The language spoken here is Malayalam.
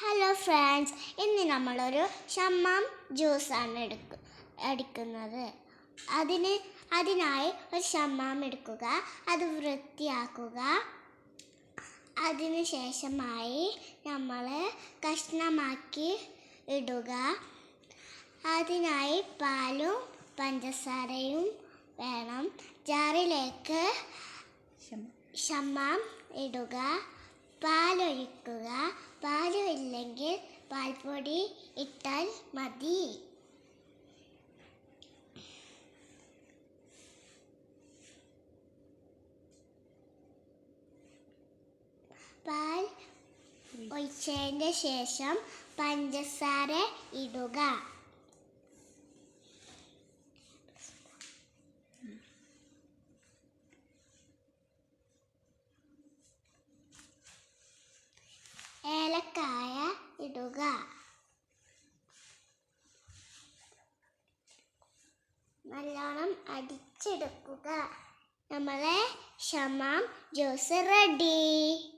ഹലോ ഫ്രണ്ട്സ് ഇന്ന് നമ്മളൊരു ഷമ്മാം ജ്യൂസാണ് എടുക്ക എടുക്കുന്നത്. അതിന് അതിനായി ഒരു ഷമ്മാം എടുക്കുക. അത് വൃത്തിയാക്കുക. അതിന് ശേഷമായി നമ്മൾ കഷ്ണമാക്കി ഇടുക. അതിനായി പാലും പഞ്ചസാരയും വേണം. ജാറിലേക്ക് ഷമ്മാം. ഇടുക. പാലൊഴിക്കുക. പാൽ ഇല്ലെങ്കിൽ പാൽപ്പൊടി ഇട്ടാൽ മതി. പാൽ ഒഴിച്ചതിന്റെ ശേഷം പഞ്ചസാര ഇടുക. ഏലക്കായ ഇടുക നല്ലോണം അടിച്ചെടുക്കുക. നമ്മളെ ഷമാം ജ്യൂസ് റെഡി.